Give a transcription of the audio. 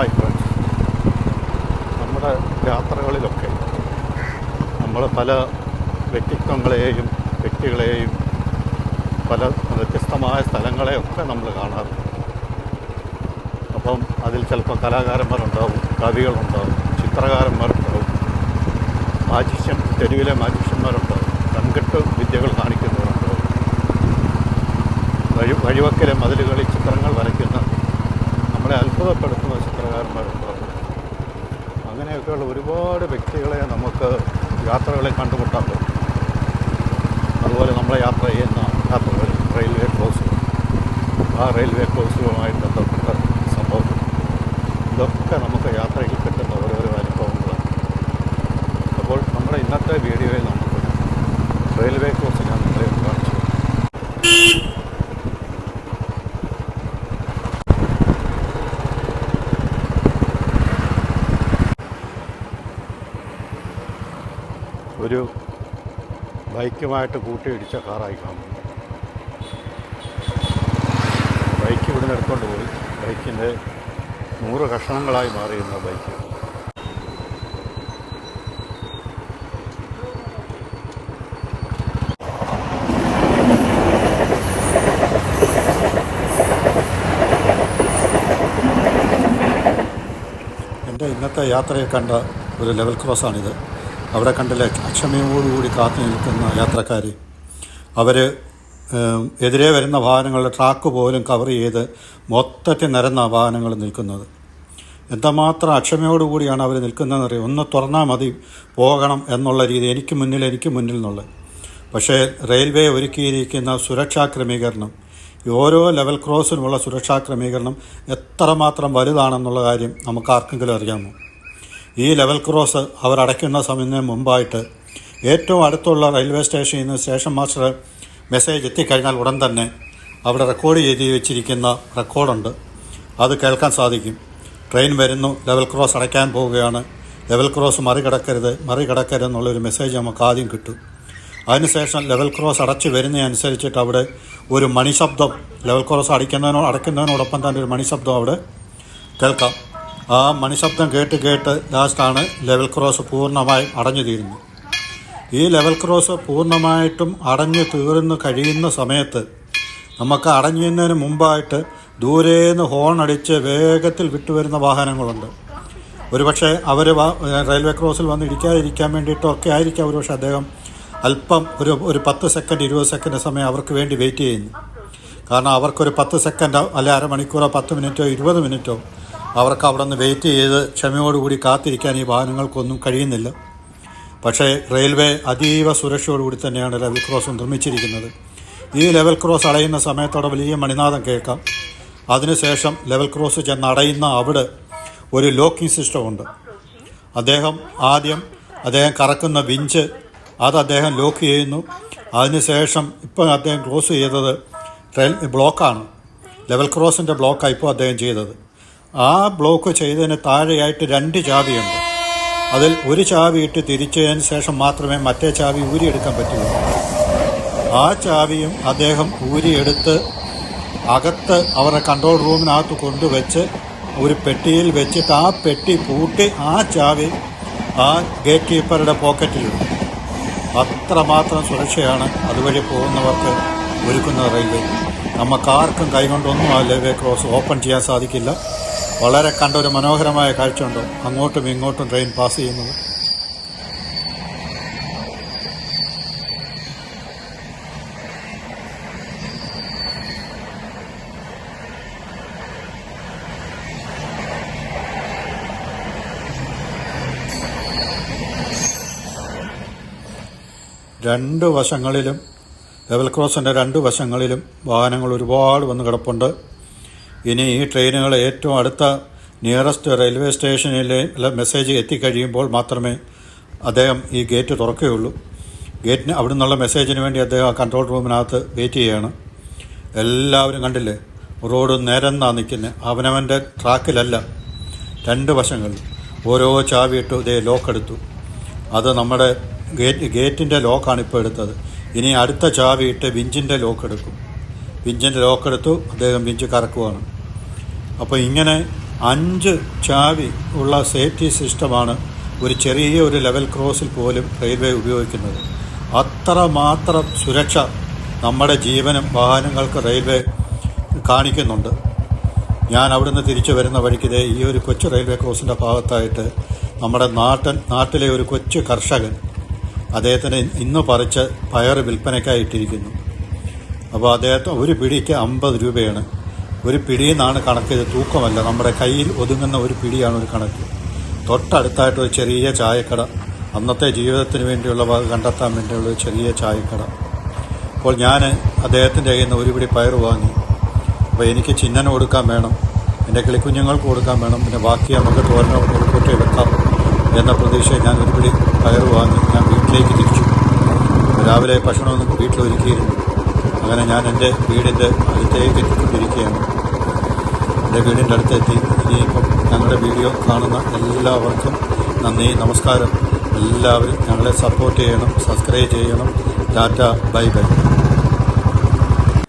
Hi നമ്മുടെ യാത്രകളിലൊക്കെ നമ്മൾ പല വ്യക്തിത്വങ്ങളെയും വ്യക്തികളെയും പല വ്യത്യസ്തമായ സ്ഥലങ്ങളെയൊക്കെ നമ്മൾ കാണാറുണ്ട്. അപ്പം അതിൽ ചിലപ്പോൾ കലാകാരന്മാരുണ്ടാവും കവികളുണ്ടാവും ചിത്രകാരന്മാരുണ്ടാവും മാജിഷ്യം തെരുവിലെ മാജിഷ്യന്മാരുണ്ടാവും കൺകെട്ട് വിദ്യകൾ കാണിക്കുന്നവരുണ്ടാവും. വഴി വഴിവക്കിലെ മതിലുകളിൽ ചിത്രങ്ങൾ വരയ്ക്കുന്ന നമ്മളെ അത്ഭുതപ്പെടുത്തുന്ന ചിത്രകാരന്മാരുണ്ടാവും അങ്ങനെയൊക്കെയുള്ള ഒരുപാട് വ്യക്തികളെ നമുക്ക് യാത്രകളെ കണ്ടുമുട്ടാൻ പറ്റും. അതുപോലെ നമ്മളെ യാത്ര ചെയ്യുന്ന യാത്രകൾ റെയിൽവേ ക്രോസുകൾ ആ റെയിൽവേ ക്രോസുകളുമായി ബന്ധപ്പെട്ട സംഭവങ്ങൾ. ഇതൊക്കെ നമുക്ക് യാത്രയിൽ കിട്ടുന്ന ഓരോരോ അനുഭവങ്ങളാണ് അപ്പോൾ നമ്മുടെ ഇന്നത്തെ വീഡിയോയിൽ നമുക്ക് റെയിൽവേ ക്രോസ് ഞാൻ നിങ്ങളെ കാണിച്ചു ഒരു ബൈക്കുമായിട്ട് കൂട്ടിയിടിച്ച കാറായി കാണുന്നു. ബൈക്ക് ഇവിടുന്ന് എടുത്തുകൊണ്ട് പോയി. ബൈക്കിന്റെ നൂറ് കഷണങ്ങളായി മാറിയിരുന്ന ബൈക്ക്. എന്റെ ഇന്നത്തെ യാത്രയെ കണ്ട ഒരു ലെവൽ ക്രോസാണിത്. അവിടെ കണ്ടല്ലേ അക്ഷമയോടുകൂടി കാത്തു നിൽക്കുന്ന യാത്രക്കാർ അവർ എതിരെ വരുന്ന വാഹനങ്ങളുടെ ട്രാക്ക് പോലും കവർ ചെയ്ത് മൊത്തത്തിൽ നിരന്ന വാഹനങ്ങൾ നിൽക്കുന്നത്. എന്തുമാത്രം അക്ഷമയോടുകൂടിയാണ് അവർ നിൽക്കുന്നതെന്നറിയാം? ഒന്ന് തുറന്നാൽ മതി പോകണം എന്നുള്ള രീതി എനിക്ക് മുന്നിൽ എനിക്ക് മുന്നിൽ എന്നുള്ളത്. പക്ഷേ റെയിൽവേ ഒരുക്കിയിരിക്കുന്ന സുരക്ഷാ ക്രമീകരണം ഓരോ ലെവൽ ക്രോസിനുമുള്ള സുരക്ഷാ ക്രമീകരണം എത്രമാത്രം വലുതാണെന്നുള്ള കാര്യം നമുക്ക് ആർക്കെങ്കിലും അറിയാമോ? ഈ ലെവൽ ക്രോസ് അവർ അടയ്ക്കുന്ന സമയത്തിന് മുമ്പായിട്ട് ഏറ്റവും അടുത്തുള്ള റെയിൽവേ സ്റ്റേഷനിൽ നിന്ന് സ്റ്റേഷൻ മാസ്റ്റർ മെസ്സേജ് എത്തിക്കഴിഞ്ഞാൽ ഉടൻ തന്നെ അവിടെ റെക്കോർഡ് ചെയ്ത് വെച്ചിരിക്കുന്ന റെക്കോർഡുണ്ട്. അത് കേൾക്കാൻ സാധിക്കും. ട്രെയിൻ വരുന്നു ലെവൽ ക്രോസ് അടയ്ക്കാൻ പോവുകയാണ്. ലെവൽ ക്രോസ് മറികടക്കരുത് മറികടക്കരുത് എന്നുള്ളൊരു മെസ്സേജ് നമുക്ക് ആദ്യം കിട്ടും. അതിനുശേഷം ലെവൽ ക്രോസ് അടച്ചു വരുന്നതനുസരിച്ചിട്ട് അവിടെ ഒരു മണിശബ്ദം ലെവൽ ക്രോസ് അടിക്കുന്നതിനോ അടയ്ക്കുന്നതിനോടൊപ്പം തന്നെ ഒരു മണിശബ്ദം അവിടെ കേൾക്കാം. ആ മണിശബ്ദം കേട്ട് കേട്ട് ലാസ്റ്റാണ് ലെവൽ ക്രോസ് പൂർണമായി അടഞ്ഞു തീരുന്നത്. ഈ ലെവൽ ക്രോസ് പൂർണമായിട്ടും അടഞ്ഞു തീർന്നു കഴിയുന്ന സമയത്ത് നമുക്ക് അടഞ്ഞുന്നതിന് മുമ്പായിട്ട് ദൂരേന്ന് ഹോൺ അടിച്ച് വേഗത്തിൽ വിട്ടുവരുന്ന വാഹനങ്ങളുണ്ട്. ഒരുപക്ഷെ അവർ റെയിൽവേ ക്രോസിൽ വന്ന് ഇടിക്കാതിരിക്കാൻ വേണ്ടിയിട്ടൊക്കെ ആയിരിക്കാം. ഒരുപക്ഷെ അദ്ദേഹം അല്പം ഒരു ഒരു പത്ത് സെക്കൻഡ് ഇരുപത് സെക്കൻഡ് സമയം അവർക്ക് വേണ്ടി വെയിറ്റ് ചെയ്യുന്നു. കാരണം അവർക്കൊരു പത്ത് സെക്കൻഡോ അല്ലെ അരമണിക്കൂറോ പത്ത് മിനിറ്റോ ഇരുപത് മിനിറ്റോ അവർക്ക് അവിടെ നിന്ന് വെയിറ്റ് ചെയ്ത് ക്ഷമയോടുകൂടി കാത്തിരിക്കാൻ ഈ വാഹനങ്ങൾക്കൊന്നും കഴിയുന്നില്ല. പക്ഷേ റെയിൽവേ അതീവ സുരക്ഷയോടുകൂടി തന്നെയാണ് ലെവൽ ക്രോസ് നിർമ്മിച്ചിരിക്കുന്നത്. ഈ ലെവൽ ക്രോസ് അടയുന്ന സമയത്തോടെ വലിയ മണിനാഥം കേൾക്കാം. അതിനുശേഷം ലെവൽ ക്രോസ് ചെന്ന് അടയുന്ന അവിടെ ഒരു ലോക്കിംഗ് സിസ്റ്റമുണ്ട് അദ്ദേഹം ആദ്യം അദ്ദേഹം കറക്കുന്ന വിഞ്ച് അത് അദ്ദേഹം ലോക്ക് ചെയ്യുന്നു. അതിനുശേഷം ഇപ്പോൾ അദ്ദേഹം ക്ലോസ് ചെയ്തത് ട്രെയിൽ ബ്ലോക്കാണ് ലെവൽ ക്രോസിന്റെ ബ്ലോക്കാണ് ഇപ്പോൾ അദ്ദേഹം ചെയ്തത്. ആ ബ്ലോക്ക് ചെയ്തതിന് താഴെയായിട്ട് രണ്ട് ചാവിയുണ്ട്. അതിൽ ഒരു ചാവി ഇട്ട് തിരിച്ചതിന് ശേഷം മാത്രമേ മറ്റേ ചാവി ഊരിയെടുക്കാൻ പറ്റുള്ളൂ. ആ ചാവിയും അദ്ദേഹം ഊരിയെടുത്ത് അകത്ത് അവരുടെ കൺട്രോൾ റൂമിനകത്ത് കൊണ്ടുവച്ച് ഒരു പെട്ടിയിൽ വെച്ചിട്ട് ആ പെട്ടി പൂട്ടി ആ ചാവി ആ ഗേറ്റ് കീപ്പറുടെ പോക്കറ്റിലുണ്ട് അത്രമാത്രം സുരക്ഷയാണ് അതുവഴി പോകുന്നവർക്ക് ഒരുക്കുന്നത് റെയിൽവേ നമുക്കാർക്കും കൈകൊണ്ടൊന്നും ആ ലേവേ ക്രോസ് ഓപ്പൺ ചെയ്യാൻ സാധിക്കില്ല. വളരെ കണ്ട ഒരു മനോഹരമായ കാഴ്ചയുണ്ട്. അങ്ങോട്ടും ഇങ്ങോട്ടും ട്രെയിൻ പാസ് ചെയ്യുന്നത്. രണ്ട് വശങ്ങളിലും ലെവൽ ക്രോസിന്റെ രണ്ട് വശങ്ങളിലും വാഹനങ്ങൾ ഒരുപാട് വന്ന് കിടപ്പുണ്ട്. ഇനി ഈ ട്രെയിനുകൾ ഏറ്റവും അടുത്ത നിയറസ്റ്റ് റെയിൽവേ സ്റ്റേഷനിലെ മെസ്സേജ് എത്തിക്കഴിയുമ്പോൾ മാത്രമേ അദ്ദേഹം ഈ ഗേറ്റ് തുറക്കുകയുള്ളൂ. ഗേറ്റിന് അവിടെ നിന്നുള്ള മെസ്സേജിന് വേണ്ടി അദ്ദേഹം ആ കൺട്രോൾ റൂമിനകത്ത് വെയിറ്റ് ചെയ്യുകയാണ്. എല്ലാവരും കണ്ടില്ലേ? റോഡ് നേരെന്നാ നിൽക്കുന്നത് അവനവന്റെ ട്രാക്കിലല്ല. രണ്ട് വശങ്ങളിൽ ഓരോ ചാവിയിട്ടു ഇതേ ലോക്ക് എടുത്തു. അത് നമ്മുടെ ഗേറ്റ് ഗേറ്റിന്റെ ലോക്കാണ് ഇപ്പോൾ എടുത്തത്. ഇനി അടുത്ത ചാവിയിട്ട് വിഞ്ചിന്റെ ലോക്ക് എടുക്കും. വിഞ്ചിന്റെ ലോക്കെടുത്തു അദ്ദേഹം വിഞ്ച് കറക്കുവാണ്. അപ്പോൾ ഇങ്ങനെ അഞ്ച് ചാവി ഉള്ള സേഫ്റ്റി സിസ്റ്റമാണ് ഒരു ചെറിയ ഒരു ലെവൽ ക്രോസിൽ പോലും റെയിൽവേ ഉപയോഗിക്കുന്നത്. അത്ര മാത്രം സുരക്ഷ നമ്മുടെ ജീവനും വാഹനങ്ങൾക്ക് റെയിൽവേ കാണിക്കുന്നുണ്ട്. ഞാൻ അവിടുന്ന് തിരിച്ചു വരുന്ന വഴിക്ക് ദേ ഈ ഒരു കൊച്ചു റെയിൽവേ ക്രോസിന്റെ ഭാഗത്തായിട്ട് നമ്മുടെ നാട്ടൻ നാട്ടിലെ ഒരു കൊച്ചു കർഷകൻ അദ്ദേഹത്തിന് ഇന്ന് പറിച്ച് പയർ വിൽപ്പനയ്ക്കായി ഇട്ടിരിക്കുന്നു. അപ്പോൾ അദ്ദേഹത്തെ ഒരു പിടിക്ക് അമ്പത് രൂപയാണ്. ഒരു പിടിയിൽ നിന്നാണ് കണക്ക് ഇത് തൂക്കമല്ല. നമ്മുടെ കയ്യിൽ ഒതുങ്ങുന്ന ഒരു പിടിയാണ് ഒരു കണക്ക്. തൊട്ടടുത്തായിട്ട് ഒരു ചെറിയ ചായക്കട. അന്നത്തെ ജീവിതത്തിന് വേണ്ടിയുള്ള കണ്ടെത്താൻ വേണ്ടിയുള്ള ഒരു ചെറിയ ചായക്കട. അപ്പോൾ ഞാൻ അദ്ദേഹത്തിന്റെ കയ്യിൽ നിന്ന് ഒരു പിടി പയർ വാങ്ങി. അപ്പോൾ എനിക്ക് ചിഹ്നം കൊടുക്കാൻ വേണം. എന്റെ കിളിക്കുഞ്ഞുങ്ങൾക്ക് കൊടുക്കാൻ വേണം. പിന്നെ ബാക്കി നമുക്ക് തോരനോ കൊടുക്കൂട്ടി വെക്കാം എന്ന പ്രതീക്ഷയിൽ ഞാൻ ഒരു പിടി പയർ വാങ്ങി. ഞാൻ വീട്ടിലേക്ക് തിരിച്ചു. രാവിലെ ഭക്ഷണമൊന്നും വീട്ടിൽ ഒരുക്കിയിരുന്നു അങ്ങനെ ഞാൻ എന്റെ വീടിന്റെ അടുത്തേക്ക് ഇരിക്കുകയാണ് എന്റെ വീടിന്റെ അടുത്തെത്തി. ഇനിയിപ്പം ഞങ്ങളുടെ വീഡിയോ കാണുന്ന എല്ലാവർക്കും നന്ദി നമസ്കാരം. എല്ലാവരും ഞങ്ങളെ സപ്പോർട്ട് ചെയ്യണം സബ്സ്ക്രൈബ് ചെയ്യണം. Tata bye bye.